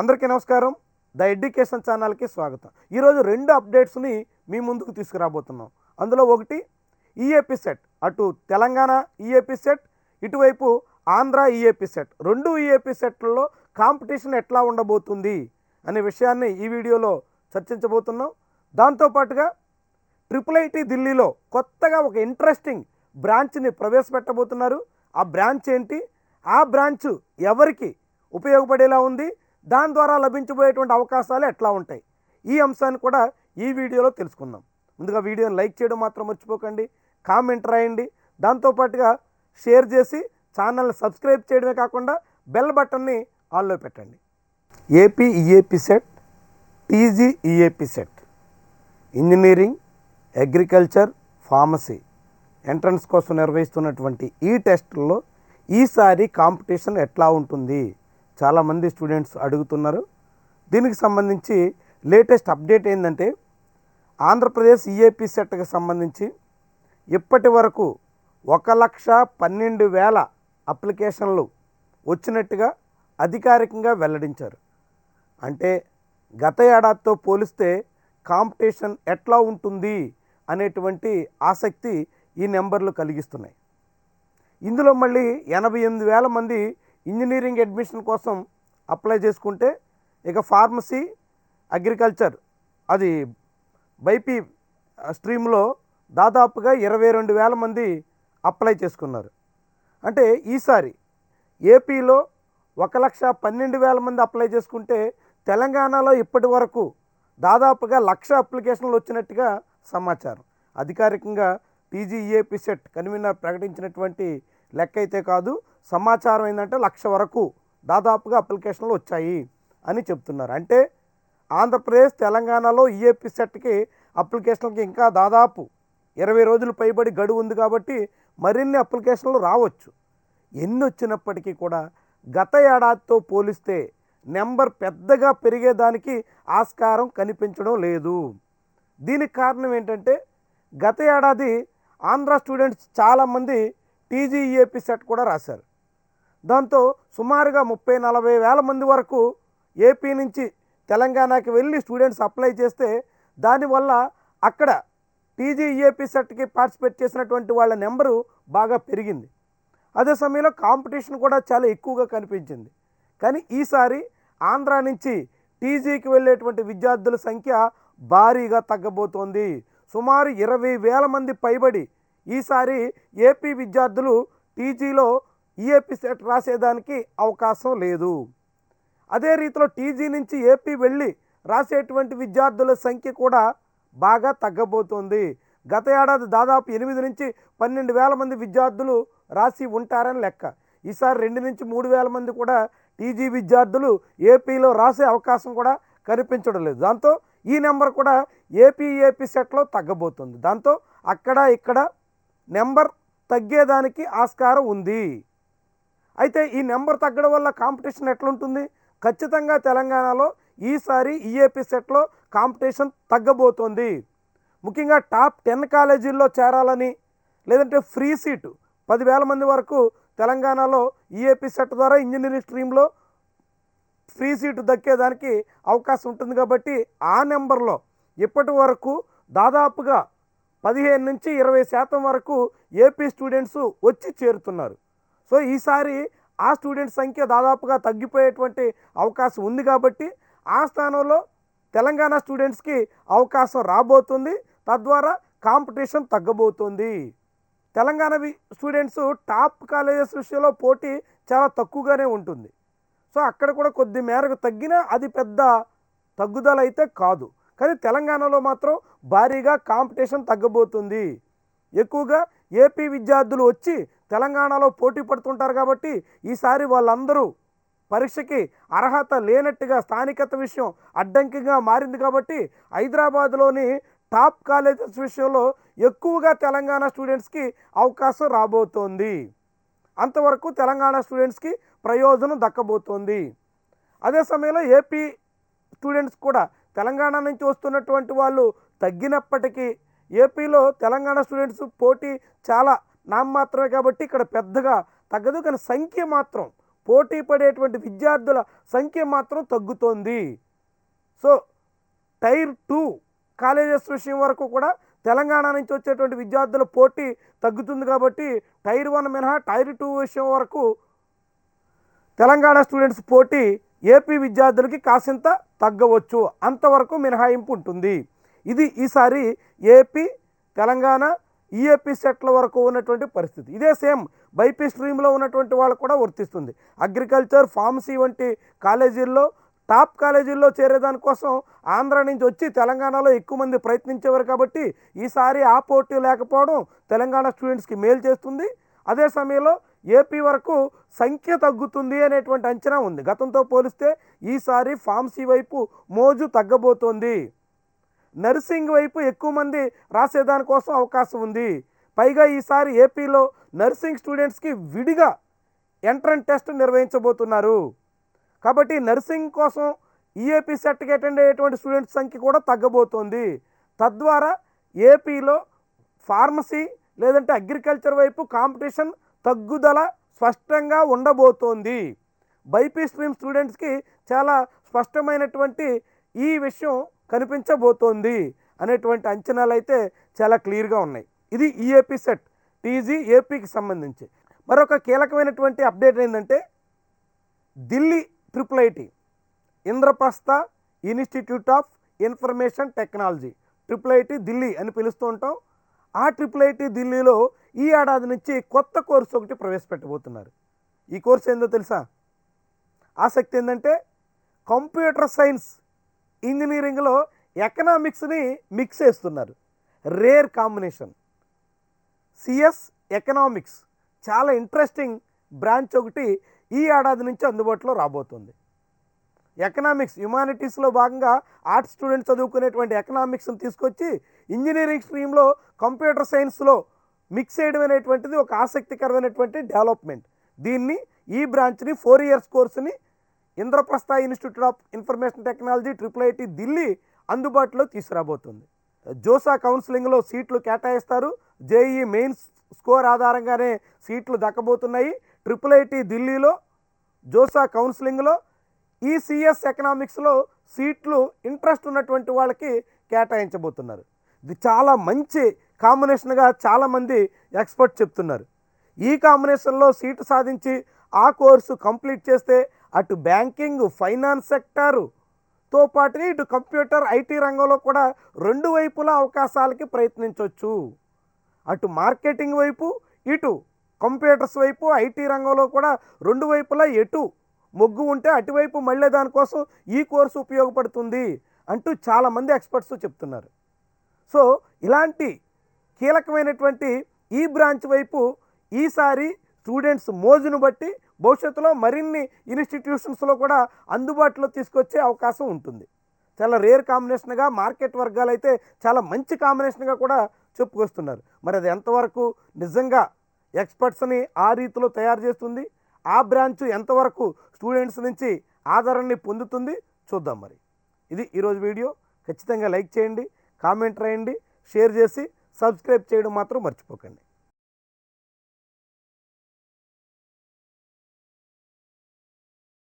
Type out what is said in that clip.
అందరికీ నమస్కారం. The education ఛానల్కి స్వాగతం. ఈరోజు రెండు అప్డేట్స్ని మీ ముందుకు తీసుకురాబోతున్నాం. అందులో ఒకటి ఈఏపీ సెట్. అటు తెలంగాణ ఈఏపీ సెట్ ఇటువైపు ఆంధ్ర ఈఏపీ సెట్. రెండు ఈఏపీ సెట్లలో కాంపిటీషన్ ఎట్లా ఉండబోతుంది అనే విషయాన్ని ఈ వీడియోలో చర్చించబోతున్నాం. దాంతోపాటుగా ట్రిపుల్ ఐటీ ఢిల్లీలో కొత్తగా ఒక ఇంట్రెస్టింగ్ బ్రాంచ్ని ప్రవేశపెట్టబోతున్నారు. ఆ బ్రాంచ్ ఏంటి? ఆ బ్రాంచ్ ఎవరికి ఉపయోగపడేలా ఉంది? దాని ద్వారా లభించబోయేటువంటి అవకాశాలు ఎట్లా ఉంటాయి? ఈ అంశాన్ని కూడా ఈ వీడియోలో తెలుసుకుందాం. ముందుగా వీడియోని లైక్ చేయడం మాత్రం మర్చిపోకండి కామెంట్ రాయండి. దాంతోపాటుగా షేర్ చేసి ఛానల్ని సబ్స్క్రైబ్ చేయడమే కాకుండా బెల్ బటన్ని ఆల్లో పెట్టండి. AP EAP CET TG EAP CET. Engineering agriculture pharmacy entrance కోసం నిర్వహిస్తున్నటువంటి ఈ టెస్టుల్లో ఈసారి కాంపిటీషన్ ఎట్లా ఉంటుంది? చాలామంది స్టూడెంట్స్ అడుగుతున్నారు. దీనికి సంబంధించి లేటెస్ట్ అప్డేట్ ఏంటంటే ఆంధ్రప్రదేశ్ ఈఏపీ సెట్కి సంబంధించి ఇప్పటి వరకు ఒక లక్ష పన్నెండు వేల అప్లికేషన్లు వచ్చినట్టుగా అధికారికంగా వెల్లడించారు. అంటే గత ఏడాదితో పోలిస్తే కాంపిటీషన్ ఎట్లా ఉంటుంది అనేటువంటి ఆసక్తి ఈ నెంబర్లు కలిగిస్తున్నాయి. ఇందులో మళ్ళీ ఎనభై ఎనిమిది వేల మంది ఇంజనీరింగ్ అడ్మిషన్ కోసం అప్లై చేసుకుంటే ఇక ఫార్మసీ అగ్రికల్చర్ అది బైపీ స్ట్రీమ్లో దాదాపుగా ఇరవై రెండు వేల మంది అప్లై చేసుకున్నారు. అంటే ఈసారి ఏపీలో ఒక లక్ష పన్నెండు వేల మంది అప్లై చేసుకుంటే తెలంగాణలో ఇప్పటి వరకు దాదాపుగా లక్ష అప్లికేషన్లు వచ్చినట్టుగా సమాచారం. అధికారికంగా పీజీఏపీ సెట్ కన్వీనర్ ప్రకటించినటువంటి లెక్క అయితే కాదు సమాచారం ఏంటంటే లక్ష వరకు దాదాపుగా అప్లికేషన్లు వచ్చాయి అని చెప్తున్నారు. అంటే ఆంధ్రప్రదేశ్ తెలంగాణలో ఈఏపీ సెట్కి అప్లికేషన్లకి ఇంకా దాదాపు ఇరవై రోజులు పైబడి గడువు ఉంది కాబట్టి మరిన్ని అప్లికేషన్లు రావచ్చు. ఎన్ని వచ్చినప్పటికీ కూడా గత ఏడాదితో పోలిస్తే నెంబర్ పెద్దగా పెరిగేదానికి ఆస్కారం కనిపించడం లేదు. దీనికి కారణం ఏంటంటే గత ఏడాది ఆంధ్ర స్టూడెంట్స్ చాలామంది టీజీఈఏపీ సెట్ కూడా రాశారు. దాంతో సుమారుగా ముప్పై నలభై వేల మంది వరకు ఏపీ నుంచి తెలంగాణకి వెళ్ళి స్టూడెంట్స్ అప్లై చేస్తే దానివల్ల అక్కడ టీజీఈఏపీ సెట్కి పార్టిసిపేట్ చేసినటువంటి వాళ్ళ నెంబరు బాగా పెరిగింది. అదే సమయంలో కాంపిటీషన్ కూడా చాలా ఎక్కువగా కనిపించింది. కానీ ఈసారి ఆంధ్ర నుంచి టీజీకి వెళ్ళేటువంటి విద్యార్థుల సంఖ్య భారీగా తగ్గబోతోంది. సుమారు ఇరవై వేల మంది పైబడి ఈసారి ఏపీ విద్యార్థులు టీజీలో ఈఏపీ సెట్ రాసేదానికి అవకాశం లేదు. అదే రీతిలో టీజీ నుంచి ఏపీ వెళ్ళి రాసేటువంటి విద్యార్థుల సంఖ్య కూడా బాగా తగ్గబోతోంది. గత ఏడాది దాదాపు ఎనిమిది నుంచి పన్నెండు వేల మంది విద్యార్థులు రాసి ఉంటారని లెక్క. ఈసారి రెండు నుంచి మూడు వేల మంది కూడా టీజీ విద్యార్థులు ఏపీలో రాసే అవకాశం కూడా కనిపించడం లేదు. దాంతో ఈ నెంబర్ కూడా ఏపీ ఏపీ సెట్లో తగ్గబోతుంది. దాంతో అక్కడ ఇక్కడ నెంబర్ తగ్గేదానికి ఆస్కారం ఉంది. అయితే ఈ నెంబర్ తగ్గడం వల్ల కాంపిటీషన్ ఎట్లుంటుంది? ఖచ్చితంగా తెలంగాణలో ఈసారి ఈఏపీ సెట్లో కాంపిటీషన్ తగ్గబోతోంది. ముఖ్యంగా టాప్ టెన్ కాలేజీల్లో చేరాలని లేదంటే ఫ్రీ సీటు పదివేల మంది వరకు తెలంగాణలో ఈఏపీ సెట్ ద్వారా ఇంజనీరింగ్ స్ట్రీమ్లో ఫ్రీ సీటు దక్కేదానికి అవకాశం ఉంటుంది కాబట్టి ఆ నెంబర్లో ఇప్పటి వరకు దాదాపుగా పదిహేను నుంచి ఇరవై శాతం వరకు ఏపీ స్టూడెంట్స్ వచ్చి చేరుతున్నారు. సో ఈసారి ఆ స్టూడెంట్స్ సంఖ్య దాదాపుగా తగ్గిపోయేటువంటి అవకాశం ఉంది కాబట్టి ఆ స్థానంలో తెలంగాణ స్టూడెంట్స్కి అవకాశం రాబోతుంది. తద్వారా కాంపిటీషన్ తగ్గబోతుంది. తెలంగాణ స్టూడెంట్స్ టాప్ కాలేజెస్ విషయంలో పోటీ చాలా తక్కువగానే ఉంటుంది. సో అక్కడ కూడా కొద్ది మేరకు తగ్గినా అది పెద్ద తగ్గుదల అయితే కాదు. కానీ తెలంగాణలో మాత్రం భారీగా కాంపిటీషన్ తగ్గబోతుంది. ఎక్కువగా ఏపీ విద్యార్థులు వచ్చి తెలంగాణలో పోటీ పడుతుంటారు కాబట్టి ఈసారి వాళ్ళందరూ పరీక్షకి అర్హత లేనట్టుగా స్థానికత విషయం అడ్డంకిగా మారింది కాబట్టి హైదరాబాద్లోని టాప్ కాలేజెస్ విషయంలో ఎక్కువగా తెలంగాణ స్టూడెంట్స్కి అవకాశం రాబోతోంది. అంతవరకు తెలంగాణ స్టూడెంట్స్కి ప్రయోజనం దక్కబోతోంది. అదే సమయంలో ఏపీ స్టూడెంట్స్ కూడా తెలంగాణ నుంచి వస్తున్నటువంటి వాళ్ళు తగ్గినప్పటికీ ఏపీలో తెలంగాణ స్టూడెంట్స్ పోటీ చాలా నామమాత్రమే కాబట్టి ఇక్కడ పెద్దగా తగ్గదు కానీ సంఖ్య మాత్రం పోటీ పడేటువంటి విద్యార్థుల సంఖ్య మాత్రం తగ్గుతోంది. సో టైర్ టూ కాలేజెస్ విషయం వరకు కూడా తెలంగాణ నుంచి వచ్చేటువంటి విద్యార్థుల పోటీ తగ్గుతుంది కాబట్టి టైర్ వన్ మినహా టైర్ టూ విషయం వరకు తెలంగాణ స్టూడెంట్స్ పోటీ ఏపీ విద్యార్థులకి కాసింత తగ్గవచ్చు. అంతవరకు మినహాయింపు ఉంటుంది. ఇది ఈసారి ఏపీ తెలంగాణ ఈఏపీ సెట్ల వరకు ఉన్నటువంటి పరిస్థితి. ఇదే సేమ్ బైపీ స్ట్రీమ్లో ఉన్నటువంటి వాళ్ళకు కూడా వర్తిస్తుంది. అగ్రికల్చర్ ఫార్మసీ వంటి కాలేజీల్లో టాప్ కాలేజీల్లో చేరేదానికోసం ఆంధ్ర నుంచి వచ్చి తెలంగాణలో ఎక్కువ మంది ప్రయత్నించేవారు కాబట్టి ఈసారి ఆ పోటీ లేకపోవడం తెలంగాణ స్టూడెంట్స్కి మేలు చేస్తుంది. అదే సమయంలో ఏపీ వరకు సంఖ్య తగ్గుతుంది అనేటువంటి అంచనా ఉంది. గతంతో పోలిస్తే ఈసారి ఫార్మసీ వైపు మోజు తగ్గబోతోంది. నర్సింగ్ వైపు ఎక్కువ మంది రాసేదానికోసం అవకాశం ఉంది. పైగా ఈసారి ఏపీలో నర్సింగ్ స్టూడెంట్స్కి విడిగా ఎంట్రన్స్ టెస్ట్ నిర్వహించబోతున్నారు. కాబట్టి నర్సింగ్ కోసం ఈఏపీ సెట్కి అటెండ్ అయ్యేటువంటి స్టూడెంట్స్ సంఖ్య కూడా తగ్గబోతోంది. తద్వారా ఏపీలో ఫార్మసీ లేదంటే అగ్రికల్చర్ వైపు కాంపిటీషన్ తగ్గుదల స్పష్టంగా ఉండబోతోంది. బైపీ స్ట్రీమ్ స్టూడెంట్స్కి చాలా స్పష్టమైనటువంటి ఈ విషయం కనిపించబోతోంది అనేటువంటి అంచనాలు అయితే చాలా క్లియర్గా ఉన్నాయి. ఇది ఈఏపీ సెట్ టీజీ ఏపీకి సంబంధించి. మరొక కీలకమైనటువంటి అప్డేట్ ఏంటంటే Delhi triple IT Indraprastha institute of information technology triple IT Delhi అని పిలుస్తూ ఉంటాం. ఆ ట్రిపుల్ ఐటీ ఢిల్లీలో ఈ ఏడాది నుంచి కొత్త కోర్సు ఒకటి ప్రవేశపెట్టబోతున్నారు. ఈ కోర్సు ఏందో తెలుసా? ఆసక్తి ఏంటంటే కంప్యూటర్ సైన్స్ ఇంజనీరింగ్లో ఎకనామిక్స్ని మిక్స్ చేస్తున్నారు. Rare combination. CS economics. చాలా ఇంట్రెస్టింగ్ బ్రాంచ్ ఒకటి ఈ ఏడాది నుంచి అందుబాటులో రాబోతుంది. ఎకనామిక్స్ హ్యుమానిటీస్లో భాగంగా ఆర్ట్స్ స్టూడెంట్స్ చదువుకునేటువంటి ఎకనామిక్స్ని తీసుకొచ్చి ఇంజనీరింగ్ స్ట్రీమ్లో కంప్యూటర్ సైన్స్లో మిక్స్ చేయడం అనేటువంటిది ఒక ఆసక్తికరమైనటువంటి డెవలప్మెంట్. దీన్ని ఈ బ్రాంచ్ని four years కోర్సుని Indraprastha institute of information technology triple IT Delhi అందుబాటులో తీసుకురాబోతుంది. జోసా కౌన్సిలింగ్లో సీట్లు కేటాయిస్తారు. జేఈ మెయిన్స్ స్కోర్ ఆధారంగానే సీట్లు దక్కబోతున్నాయి. ట్రిపుల్ ఐటీ ఢిల్లీలో జోసా కౌన్సిలింగ్లో ఈసీఎస్ ఎకనామిక్స్లో సీట్లు ఇంట్రెస్ట్ ఉన్నటువంటి వాళ్ళకి కేటాయించబోతున్నారు. ఇది చాలా మంచి కాంబినేషన్గా చాలామంది ఎక్స్పర్ట్ చెప్తున్నారు. ఈ కాంబినేషన్లో సీటు సాధించి ఆ కోర్సు కంప్లీట్ చేస్తే అటు బ్యాంకింగ్ ఫైనాన్స్ సెక్టారు తో పాటుగా ఇటు కంప్యూటర్ ఐటీ రంగంలో కూడా రెండు వైపులా అవకాశాలకి ప్రయత్నించవచ్చు అటు మార్కెటింగ్ వైపు ఇటు కంప్యూటర్స్ వైపు ఐటీ రంగంలో కూడా రెండు వైపులా ఎటు మొగ్గు ఉంటే అటువైపు మళ్ళీ దానికోసం ఈ కోర్సు ఉపయోగపడుతుంది అంటూ చాలామంది ఎక్స్పర్ట్స్ చెప్తున్నారు. సో ఇలాంటి కీలకమైనటువంటి ఈ బ్రాంచ్ వైపు ఈసారి స్టూడెంట్స్ మోజును బట్టి భవిష్యత్తులో మరిన్ని ఇన్స్టిట్యూషన్స్లో కూడా అందుబాటులో తీసుకొచ్చే అవకాశం ఉంటుంది. చాలా రేర్ కాంబినేషన్గా మార్కెట్ వర్గాలు అయితే చాలా మంచి కాంబినేషన్గా కూడా చెప్పుకొస్తున్నారు. మరి అది ఎంతవరకు నిజంగా ఎక్స్పర్ట్స్ని ఆ రీతిలో తయారు చేస్తుంది? ఆ బ్రాంచ్ ఎంతవరకు స్టూడెంట్స్ నుంచి ఆదరణని పొందుతుంది? చూద్దాం మరి. ఇది ఈరోజు వీడియో. ఖచ్చితంగా లైక్ చేయండి కామెంట్ రాయండి షేర్ చేసి సబ్స్క్రైబ్ చేయడం మాత్రం మర్చిపోకండి.